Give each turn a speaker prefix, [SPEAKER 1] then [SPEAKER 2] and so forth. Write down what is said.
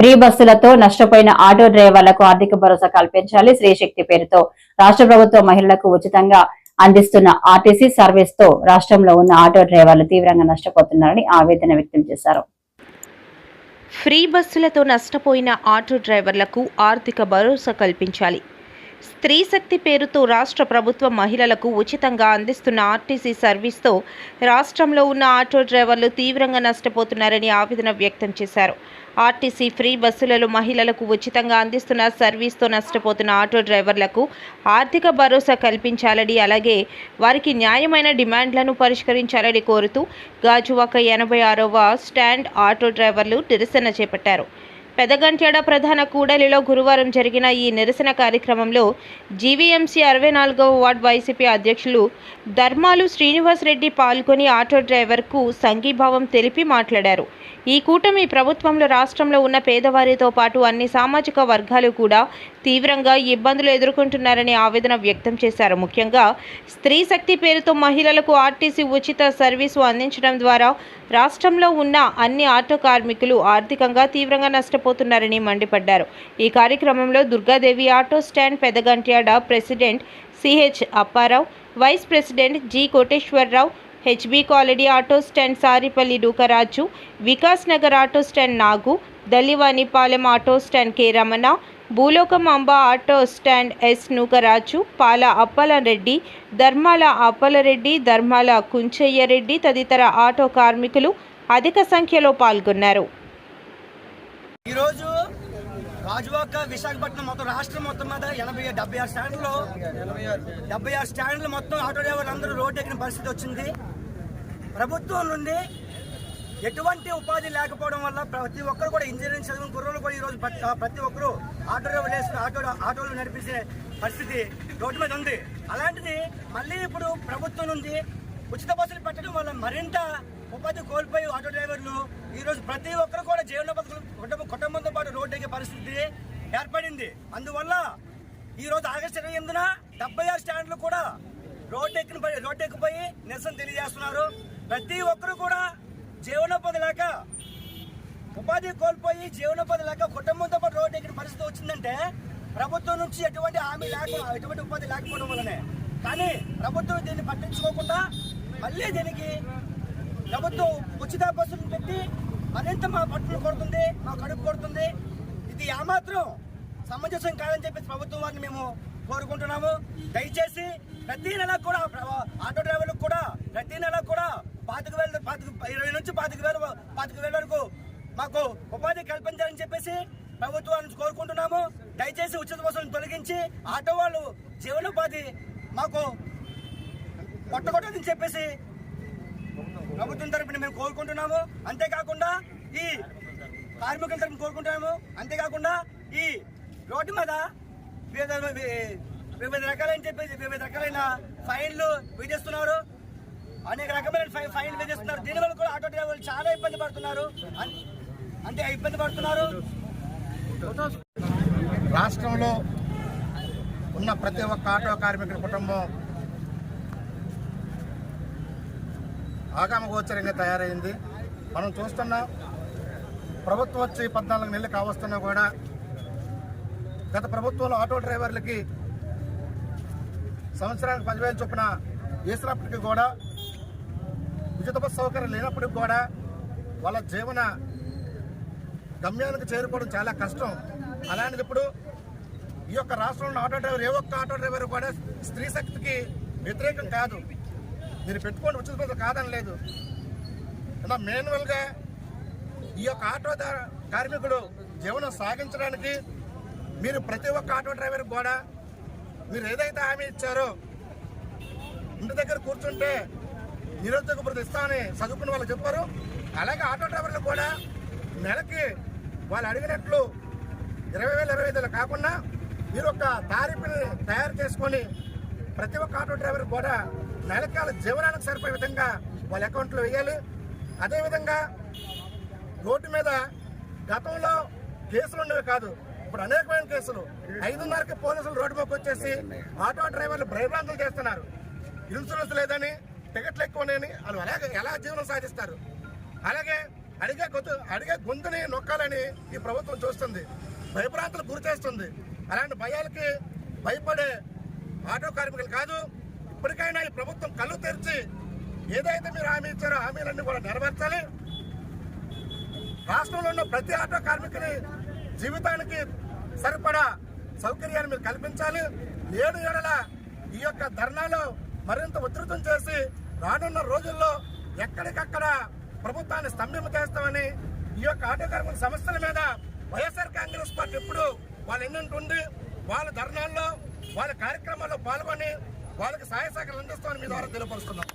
[SPEAKER 1] Free బస్సులతో నష్టపోయిన auto డ్రైవర్లకు ఆర్థిక భరోసా కల్పించాలి. శ్రీశక్తి పేరుతో రాష్ట్ర ప్రభుత్వం మహిళలకు ఉచితంగా అందిస్తున్న ఆర్టీసీ సర్వీస్తో రాష్ట్రంలో ఉన్న ఆటో డ్రైవర్లు తీవ్రంగా నష్టపోతున్నారని ఆవేదన వ్యక్తం చేశారు.
[SPEAKER 2] ఫ్రీ బస్సులతో నష్టపోయిన ఆటో డ్రైవర్లకు ఆర్థిక భరోసా కల్పించాలి. స్త్రీ శక్తి పేరుతో రాష్ట్ర ప్రభుత్వం మహిళలకు ఉచితంగా అందిస్తున్న ఆర్టీసీ సర్వీస్తో రాష్ట్రంలో ఉన్న ఆటో డ్రైవర్లు తీవ్రంగా నష్టపోతున్నారని ఆవేదన వ్యక్తం చేశారు. ఆర్టీసీ ఫ్రీ బస్సులలో మహిళలకు ఉచితంగా అందిస్తున్న సర్వీస్తో నష్టపోతున్న ఆటో డ్రైవర్లకు ఆర్థిక భరోసా కల్పించాలని అలాగే వారికి న్యాయమైన డిమాండ్లను పరిష్కరించాలని కోరుతూ గాజువాక ఎనభై ఆరవ స్టాండ్ ఆటో డ్రైవర్లు నిరసన చేపట్టారు. పెదగంట్యాడ ప్రధాన కూడలిలో గురువారం జరిగిన ఈ నిరసన కార్యక్రమంలో జీవీఎంసీ అరవై నాలుగవ వార్డు వైసీపీ అధ్యక్షులు ధర్మాలు శ్రీనివాస్ రెడ్డి పాల్గొని ఆటో డ్రైవర్కు సంఘీభావం తెలిపి మాట్లాడారు. ఈ కూటమి ప్రభుత్వంలో రాష్ట్రంలో ఉన్న పేదవారితో పాటు అన్ని సామాజిక వర్గాలు కూడా తీవ్రంగా ఇబ్బందులు ఎదుర్కొంటున్నారని ఆవేదన వ్యక్తం చేశారు. ముఖ్యంగా స్త్రీ శక్తి పేరుతో మహిళలకు ఆర్టీసీ ఉచిత సర్వీసు అందించడం ద్వారా రాష్ట్రంలో ఉన్న అన్ని ఆటో కార్మికులు ఆర్థికంగా తీవ్రంగా నష్టపోతున్నారని మండిపడ్డారు. ఈ కార్యక్రమంలో Durgadevi auto stand Pedagantyada president CH Apparao vice president G Koteswararao HB colony auto stand Saripalli Dukaraju Vikas Nagar auto stand Nagu Dallivanipalem auto stand K Ramana Bhulokam Amba auto stand S Nookaraju Pala Appalareddy Dharmala Appalareddy ధర్మాల కుంచయ్యరెడ్డి తదితర auto కార్మికులు అధిక సంఖ్యలో పాల్గొన్నారు.
[SPEAKER 3] ఈరోజు రాజువాక విశాఖపట్నం మొత్తం రాష్ట్రం మొత్తం మీద ఎనభై డెబ్బై ఆరు స్టాండ్లో. డెబ్బై ఆరు స్టాండ్లు మొత్తం ఆటో డ్రైవర్లు అందరూ రోడ్డు ఎక్కిన పరిస్థితి వచ్చింది. ప్రభుత్వం నుండి ఎటువంటి ఉపాధి లేకపోవడం వల్ల ప్రతి ఒక్కరు కూడా ఇంజనీరింగ్ చదివిన కుర్రోళ్ళు కూడా ఈరోజు ప్రతి ప్రతి ఒక్కరు ఆటో డ్రైవర్ వేసుకుని ఆటో ఆటోలు నడిపించే పరిస్థితి రోడ్డు మీద ఉంది. అలాంటిది మళ్ళీ ఇప్పుడు ప్రభుత్వం నుండి ఉచిత బస్సులు పెట్టడం వల్ల మరింత ఉపాధి కోల్పోయి ఆటో డ్రైవర్లు ఈరోజు ప్రతి ఒక్కరు కూడా జీవనోపాధి కుటుంబ కుటుంబంతో పాటు రోడ్డు ఎక్కే పరిస్థితి ఏర్పడింది. అందువల్ల ఈరోజు ఆగస్టు ఇరవై ఎనిమిదిన డెబ్బై ఆరు స్టాండ్లు కూడా రోడ్డు ఎక్కిన రోడ్డు ఎక్కిపోయి నిరసన తెలియజేస్తున్నారు. ప్రతి ఒక్కరు కూడా జీవనోపాధి లేక ఉపాధి కోల్పోయి జీవనోపాధి లేక కుటుంబంతో పాటు రోడ్డు ఎక్కిన పరిస్థితి వచ్చిందంటే ప్రభుత్వం నుంచి ఎటువంటి హామీ లేక ఎటువంటి ఉపాధి లేకపోవడం వల్లనే. కానీ ప్రభుత్వం దీన్ని పట్టించుకోకుండా మళ్ళీ దీనికి ప్రభుత్వం ఉచిత బస్సులు పెట్టి మరింత మా పట్టులు కొడుతుంది మా కడుపు కొడుతుంది. ఇది ఏమాత్రం సమంజసం కాదని చెప్పేసి ప్రభుత్వం వారిని మేము కోరుకుంటున్నాము. దయచేసి ప్రతి నెల కూడా ఆటో డ్రైవర్లకు కూడా ప్రతి నెల కూడా పాతిక వేల పాతిక ఇరవై నుంచి పాతిక వేల పాతిక వేల వరకు మాకు ఉపాధి కల్పించాలని చెప్పేసి ప్రభుత్వాన్ని కోరుకుంటున్నాము. దయచేసి ఉచిత బస్సులను తొలగించి ఆటో వాళ్ళు జీవనోపాధి మాకు కొట్టగొట్టదని చెప్పేసి ప్రభుత్వం తరపున మేము కోరుకుంటున్నాము. అంతేకాకుండా ఈ కార్మికుల తరపున కోరుకుంటున్నాము. అంతేకాకుండా ఈ రోడ్డు మీద వివిధ వివిధ రకాలైన చెప్పేసి వివిధ రకాలైన ఫైన్లు విధిస్తున్నారు. అనేక రకమైన ఫైన్ ఫైన్లు విధిస్తున్నారు. దీనివల్ల కూడా ఆటో డ్రైవర్లు చాలా ఇబ్బంది పడుతున్నారు. అన్- అంటే ఇబ్బంది పడుతున్నారు.
[SPEAKER 4] రాష్ట్రంలో ఉన్న ప్రతి ఒక్క ఆటో కార్మికుడి కుటుంబం ఆగామగోచరంగా తయారైంది. మనం చూస్తున్నాం ప్రభుత్వం వచ్చి పద్నాలుగు నెలలు కావస్తున్నా కూడా గత ప్రభుత్వంలో ఆటో డ్రైవర్లకి సంవత్సరానికి పదివేలు చొప్పున వేసినప్పటికీ కూడా ఉచిత బస్సు సౌకర్యం లేనప్పటికి కూడా వాళ్ళ జీవన గమ్యానికి చేరుకోవడం చాలా కష్టం. అలాంటిది ఇప్పుడు ఈ యొక్క రాష్ట్రంలో ఆటో డ్రైవర్ ఏ ఒక్క ఆటో డ్రైవర్ కూడా స్త్రీ శక్తికి వ్యతిరేకం కాదు. మీరు పెట్టుకోండి ఉచిత బస్సు కాదని లేదు. ఇలా మాన్యువల్గా ఈ యొక్క ఆటో కార్మికుడు జీవనం సాగించడానికి మీరు ప్రతి ఒక్క ఆటో డ్రైవర్ కూడా మీరు ఏదైతే హామీ ఇచ్చారో ఇంటి దగ్గర కూర్చుంటే నిరుద్యోగ భృతి ఇస్తామని చదువుకున్న వాళ్ళు చెప్పారు. అలాగే ఆటో డ్రైవర్లు కూడా నెలకి వాళ్ళు అడిగినట్లు ఇరవై వేల ఇరవై ఐదులు కాకుండా మీరు ఒక తారీఫ్ని తయారు చేసుకొని ప్రతి ఒక్క ఆటో డ్రైవర్ కూడా నెలకాల వాళ్ళ జీవనానికి సరిపోయే విధంగా వాళ్ళ అకౌంట్లో వేయాలి. అదేవిధంగా రోడ్డు మీద గతంలో కేసులు ఉండేవి కాదు. ఇప్పుడు అనేకమైన కేసులు. ఐదున్నరకి పోలీసులు రోడ్డు మొక్క వచ్చేసి ఆటో డ్రైవర్లు భయభ్రాంతులు చేస్తున్నారు. ఇన్సూరెన్స్ లేదని టికెట్లు ఎక్కువ ఉన్నాయని వాళ్ళు అలాగే ఎలా జీవనం సాధిస్తారు? అలాగే అడిగే గొంతు అడిగే గొంతుని నొక్కాలని ఈ ప్రభుత్వం చూస్తుంది. భయభ్రాంతులు గురి చేస్తుంది. అలాంటి భయాలకి భయపడే ఆటో కార్మికులు కాదు ఇప్పటికైనా ఈ ప్రభుత్వం కళ్ళు తెరిచి ఏదైతే మీరు హామీ ఇచ్చారో హామీలన్నీ కూడా నెరవేర్చాలి. రాష్ట్రంలో ఉన్న ప్రతి ఆటో కార్మికుని జీవితానికి సరిపడా సౌకర్యాన్ని మీరు కల్పించాలి. ఏడు ఏడల ఈ యొక్క ధర్నాలో మరింత ఉధృతం చేసి రానున్న రోజుల్లో ఎక్కడికక్కడ ప్రభుత్వాన్ని స్తంభింప చేస్తామని ఈ యొక్క ఆటో కార్మికుల సమస్యల మీద వైఎస్ఆర్ కాంగ్రెస్ పార్టీ ఎప్పుడు వాళ్ళ ఎన్నింటి ఉండి వాళ్ళ ధర్నాల్లో వాళ్ళ కార్యక్రమాల్లో పాల్గొని వాళ్ళకి సహాయ సహకారాలు అందిస్తామని మీ ద్వారా తెలియపరుస్తున్నాం.